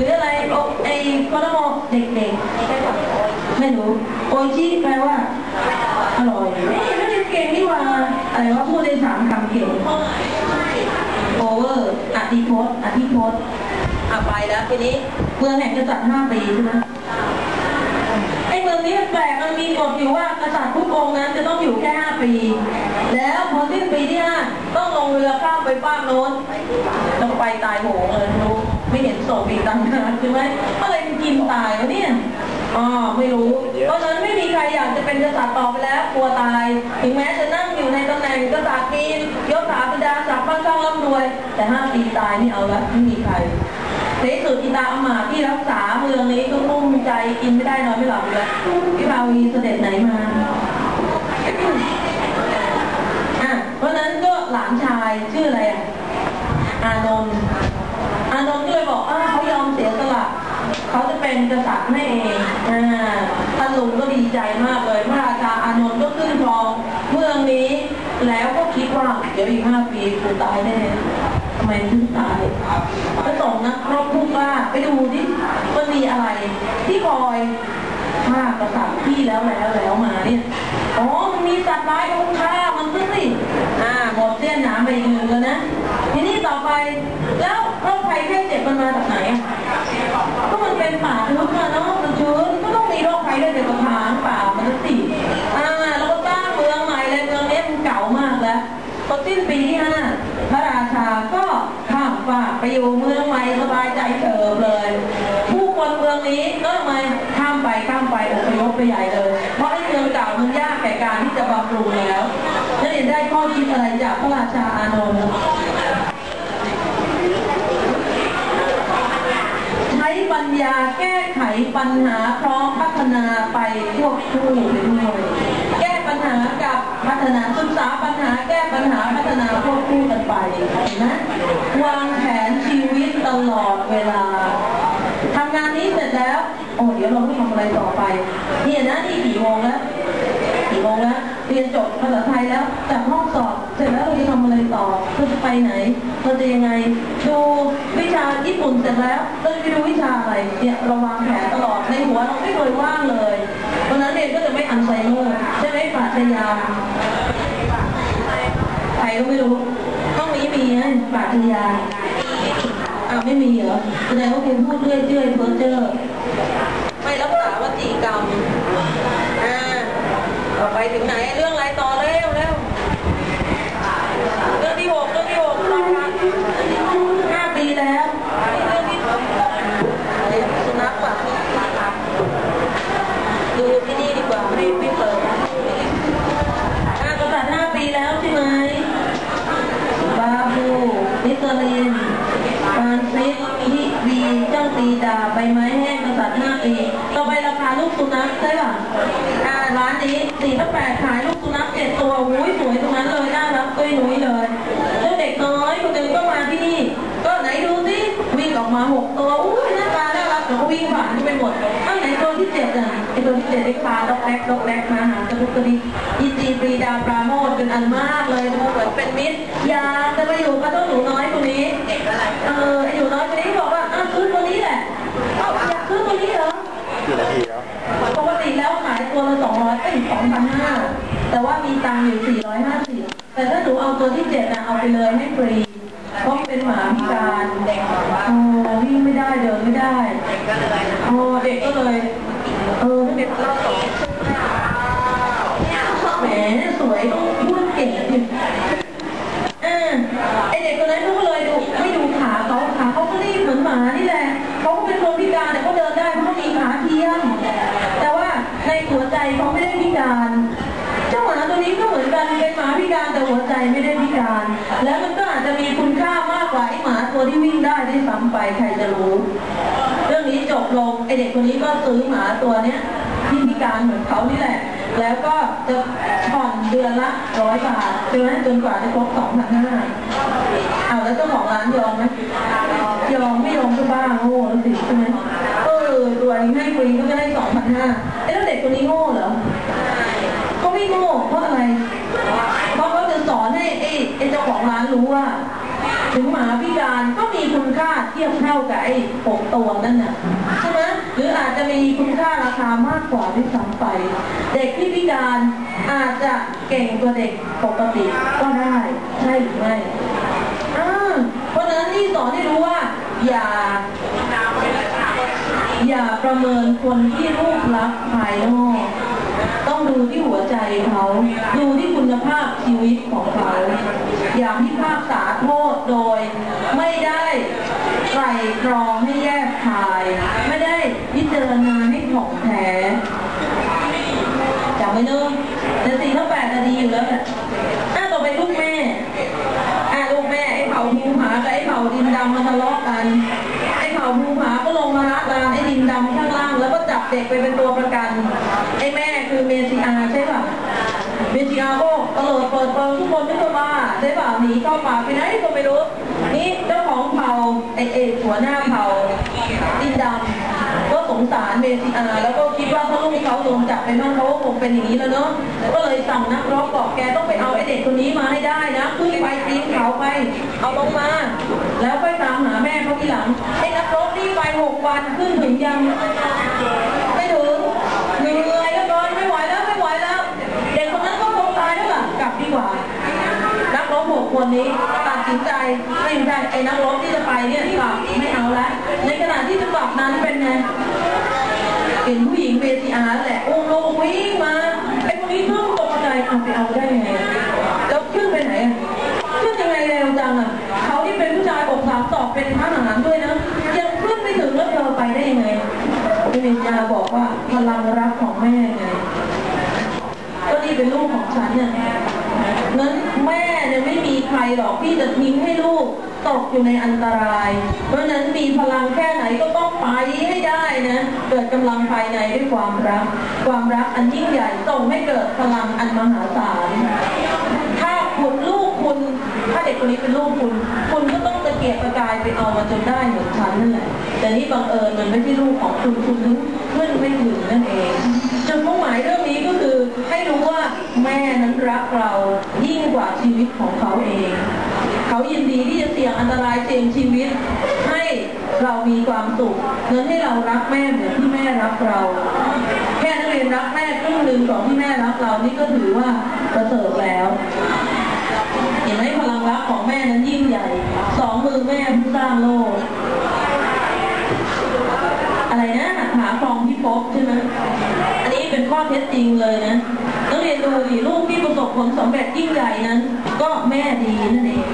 รืออะไรโอไอ้โคโนโมเด็กๆไม่รู้โออิแปลว่าอร่อยไม่ได้เก่งนี่ว่าอะไรว่าพูดได้สามคำเก่งโอเวอร์อธิพจน์อธิพจน์อะไปแล้วทีนี้เมืองแห่งกษัตริย์ห้าปีใช่ไหมไอ้เมืองนี้มันแปลกมันมีกฎอยู่ว่ากษัตริย์ทุกองค์นั้นจะต้องอยู่แค่ห้าปี แล้วพอสิ้นปีที่ห้าต้องลงเรือข้ามไปป้ากโน้นต้องไปตายโหงเลยรู้ ไม่เห็นศพอีกตั้งนานใช่ไหมอะไรมันกินตายวะเนี่ยอ๋อไม่รู้ เพราะฉะนั้นไม่มีใครอยากจะเป็นกษัตริย์ต่อไปแล้วกลัวตาย ถึงแม้จะนั่งอยู่ในตำแหน่งกษัตริย์จีนยศถาบรรดาศักดิ์มั่งคั่งร่ำรวย แต่ห้าปีตายนี่เอาละไม่มีใครในสุดอีตาอมาตที่รักษาเมืองนี้ก็กลุ้มใจกินไม่ได้นอนไม่หลับเลยพี่พาวีเสด็จไหนมาอะเพราะฉะนั้นก็หลานชายชื่ออะไรอะ อานนท์อานนท์ก็เลยบอกอ้าวเขายอมเสียสละ เป็นกษัตริย์ให้เองอท่านลุงก็ดีใจมากเลยพระราชาอานนท์ก็ขึ้นครองเมืองนี้ แล้วก็คิดว่าเดี๋ยวอีกห้าปีกูตายแน่ทำไมถึงตายก็ส่งนักรบผู้กล้าไปดูดิมันมีอะไร ที่คอยฆ่ากษัตริย์ที่แล้วแล้วแล้วมาเนี่ยอ๋อมันมีสัตว์ร้ายเอาฆ่ามันซะสิอ่าหมดเส้นหนาไปอีกหนึ่งแล้วนะทีนี้ต่อไปแล้วโรคภัยไข้เจ็บมันมาจากไหนอะ ต้องมีโรคภัยไข้เจ็บกระถางป่ามันจะสิอ่าแล้วก็สร้งเมืองใหม่เลยเมืองนี้มันเก่ามากแล้วพอสิ้นปีที่ห้าพระราชาก็ข้ามฟากไปอยู่เมืองใหม่สบายใจเถิบเลย ผู้คนเมืองนี้ก็ทำไมข้ามไปข้ามไปอพยพไปใหญ่เลย เพราะไอ้เมืองเก่ามันยากแก่การที่จะบำรุงแล้วนั่นเองได้ข้อคิดอะไรจากพระราชาอานนท์ใช้ ปัญญาแก้ไขปัญหาพร้อมพัฒนาไปควบคู่ไปด้วยแก้ปัญหากับพัฒนาศึกษาปัญหาแก้ปัญหาพัฒนาควบคู่กันไปนไหมวางแผนชีวิตตลอดเวลาทำงานนี้เสร็จแล้วโอ้เดี๋ยวเราต้องทำอะไรต่อไปเนี่ยนะนี่กี่โมงแล้วกี่โมงแล้วเรียนจบภาษาไทยแล้วจากห้องสอบเสร็จแล้วเราจะทำอะไรต่อเราจะไปไหนเราจะยังไงดูวิชาญี่ปุ่นเสร็จแล้วเราจะไปดู เนี่ยเราวางแผนตลอดในหัวเราไม่เคยว่างเลยเพราะฉะนั้นเรียนก็จะไม่อันไซเมอร์ใช่ไหมปราชญาใครก็ไม่รู้ห้องนี้มีนะปราชญาอ้าวไม่มีเหรอแสดงว่าคุณพูดเรื่อยเรื่อยเพ้อเจ้อไม่รักษาวจีกรรมอ่าต่อไปถึงไหน วีเจ้าตีดาใบไม้แห้งกษัตริย์ห้าปีต่อไปราคาลูกสุนัขใช่ป่ะอ่าร้านนี้สี่ตั้งแปดขายลูกสุนัขเจ็ดตัวอุ้ยสวยตรงนั้นเลยน่ารักตุ้ยนุ้ยเลยแล้วเด็กน้อยคนหนึ่งก็มาที่นี่ ก็ไหนดูสิวิ่งออกมาหกตัวอุ้ยหน้าตาน่ารักเดี๋ยวก็วิ่งผ่านไปหมดอ้าไหนตัวที่เจ็ดอะไอตัวที่เจ็ดไอ้คาดอกแรกดอกแรกมาหากระดุกกระดิกอีจีปรีดาปราโมทเป็นอันมากเลยดูเหมือนเป็นมิตรอยากจะไปอยู่กับเจ้าหนูน้อยคนนี้เออไอหนูน้อยคนนี้บอ เอาไปเลยให้ฟรีเพราะเป็นหมาพิการเด็กโอ้วิ่งไม่ได้เดินไม่ได้โอ้เด็กก็เลยเออเด็กเล่าต่อแหมสวยต้องพูดเก่งอ่าไอเด็กคนนั้นเขาก็เลยดูไม่ดูขาเขาขาเขาก็รีบเหมือนหมานี่แหละเขาก็เป็นคนพิการแต่เขาเดินได้เพราะเขามีขาเทียม แต่หัวใจไม่ได้พิการ แล้วมันก็อาจจะมีคุณค่ามากกว่าไอ้หมาตัวที่วิ่งได้ได้ซ้ำไปใครจะรู้ เรื่องนี้จบลงไอเด็กคนนี้ก็ซื้อหมาตัวเนี้ยที่พิการเหมือนเขานี่แหละ แล้วก็จะผ่อนเดือนละร้อยบาทใช่ไหมจนกว่าจะครบสองพันห้าเอาแล้วเจ้าของร้านยอมไหมยอมไม่ยอมก็บ้าโง่แล้วสิใช่ไหม ว่า ถึงหมาพิการก็มีคุณค่าเทียบเท่ากับไอ้หกตัวนั่นน่ะใช่ไหมหรืออาจจะมีคุณค่าราคามากกว่าด้วยซ้ำไป เด็กที่พิการอาจจะเก่งกว่าเด็กปกติก็ได้ใช่หรือไม่เพราะฉะนั้นนี่สอนให้รู้ว่า อย่าอย่าประเมินคนที่รูปลักษณ์ภายนอก ต้องดูที่หัวใจเขาดูที่คุณภาพชีวิตของเขาอย่าพิพากษาโทษโดย ไม่ได้ไตรตรองให้แยกคาย ไม่ได้พิจารณาให้ถ่องแท้จำไว้เนอะแต่สี่ทั้งแปดนาทีอยู่แล้วแหละอะต่อไปลูกแม่อะลูกแม่ไอ้เผาภูผากับไอ้เผาดินดำมาทะเลาะกัน ไอ้เผาภูผาก็ลงมาละลานไอ้ดินดำข้างล่างแล้วก็จับเด็กไปเป็นตัวประกัน ไอ้แม่คือเมซิอาใช่ป่ะ เมซิอาก็ตะเลิดเปิดเปิงทุกคนไม่ก็บ้าใช่ป่ะ หนีเข้าป่าไปไหนก็ไม่รู้ นี่เจ้าของเผาไอเอกหัวหน้าเผาดินดำก็สงสารเมซิอาแล้วก็คิดว่าถ้าลูกเขาโดนจับไปมั่งเขาก็คงเป็นอย่างนี้แล้วเนาะก็เลยสั่งนักรบบอกแกต้องไปเอาไอเด็กคนนี้มาให้ได้นะขึ้นไปปีนเขาไป เอาลงมา แล้วค่อยตามหาแม่เขาทีหลังไอ้นักรบนี่ไปหกวันขึ้นถึงยัง ไม่ถึงเหนื่อยแล้วนอนไม่ไหวแล้วไม่ไหวแล้ว เด็กคนนั้นก็คงตายแล้วล่ะกลับดีกว่า นักรบหก คนนี้ตัดสินใจไม่ใช่ไอ้นักรบที่จะไปเนี่ยกลับไม่เอาละในขณะที่จะกลับนั้นเป็นไงเห็นผู้หญิงเวทีอาร์แหละอุ้มลูกวิ่งมาไอ้คนนี้ขึ้นตกใจเอาไปเอาได้ยังไงแล้วขึ้นไปไหนอะขึ้นยังไงเร็วจังอะเขาที่เป็นผู้ชายอกสามศอกเป็นทหารด้วยนะยังขึ้นไม่ถึงแล้วเธอไปได้ยังไงพี่เวทีอาบอกว่าพลังรักของแม่ไงก็นี่เป็นลูกของฉันเนี่ย ใครหรอกที่จะทิ้งให้ลูกตกอยู่ในอันตราย เพราะฉะนั้นมีพลังแค่ไหนก็ต้องไปให้ได้นะ เกิดกำลังภายในด้วยความรัก ความรักอันยิ่งใหญ่ส่งให้เกิดพลังอันมหาศาล ถ้าคุณลูกคุณ ถ้าเด็กคนนี้เป็นลูกคุณ คุณก็ต้องตะเกียกตะกายไปเอามาจนได้เหมือนฉันนั่นแหละ แต่นี่บังเอิญมันไม่ใช่ลูกของคุณคุณถึงขึ้นไม่ถึงนั่นเองจุดมุ่งหมายเรื่องนี้ก็คือให้รู้ว่าแม่นั้นรักเรายิ่งกว่าชีวิตของเขาเอง เขายินดีที่จะเสี่ยงอันตรายเสี่ยงชีวิต ให้เรามีความสุขเงินให้เรารักแม่เหมือนที่แม่รักเราแค่นักเรียนรักแม่ครึ่งหนึ่งของที่แม่รักเรานี่ก็ถือว่าประเสริฐแล้วเห็นไหมพลังรักของแม่นั้นยิ่งใหญ่ สองมือแม่ผู้สร้างโลก อะไรนะหาคลองพิภพใช่ไหมอันนี้เป็นข้อเท็จจริงเลยนะนักเรียนดูดิลูกที่ประสบผลสำเร็จยิ่งใหญ่นั้น ก็แม่ดีนั่นเอง